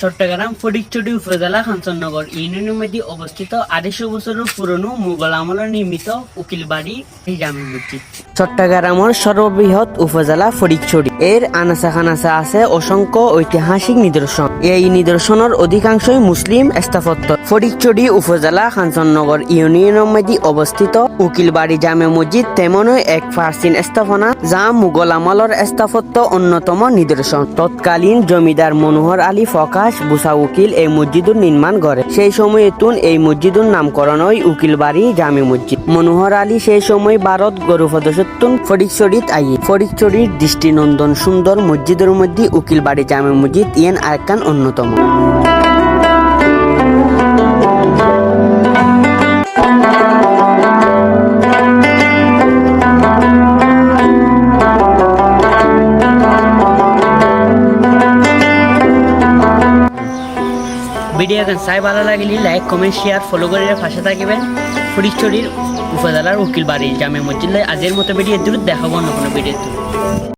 চট্টগ্রাম ফটিকচুটি উপজেলা কাঞ্চননগর ইউনিয়নের মধ্যে অবস্থিত আড়াইশো বছরের পুরনো মুঘল আমলের নির্মিত উকিলবাড়ি এই জামে মসজিদ চট্টগ্রামের সর্ববৃহৎ উপজেলা ফটিকছড়ি এর আনাচা খানাচা আছে অসংখ্য ঐতিহাসিক নিদর্শন এই নিদর্শনের অধিকাংশই মুসলিম স্থাপত্য। ফটিকছড়ি উপজেলা কাঞ্চননগর ইউনিয়নের মধ্যে অবস্থিত উকিলবাড়ি জামে মসজিদ তেমনই এক প্রাচীন স্থাপনা যা মুঘল আমলের স্থাপত্য অন্যতম নিদর্শন তৎকালীন জমিদার মনোহর আলী ফকাশ বুসা উকিল এই মসজিদুর নির্মাণ করে সেই সময় তুন এই মসজিদুর নামকরণ হয় উকিল বাড়ি, জামি মসজিদ। মনোহর আলী সেই সময় ভারত গরু গরুপদসত্তুন ফটিকছড়িত আই ফটিকছড়ির দৃষ্টিনন্দন সুন্দর মসজিদের মধ্যে উকিল বাড়ি, জামি মসজিদ, ইয়েন আরেকান অন্যতম। ভিডিও এখন চাই ভালো লাগলে লাইক কমেন্ট শেয়ার ফলো করে পাশে থাকবেন। ফটিকছড়ির উপজেলার উকিল বাড়ি জামে মসজিদ। আজের মতো ভিডিও দূর দেখাবো অন্য কোনো ভিডিও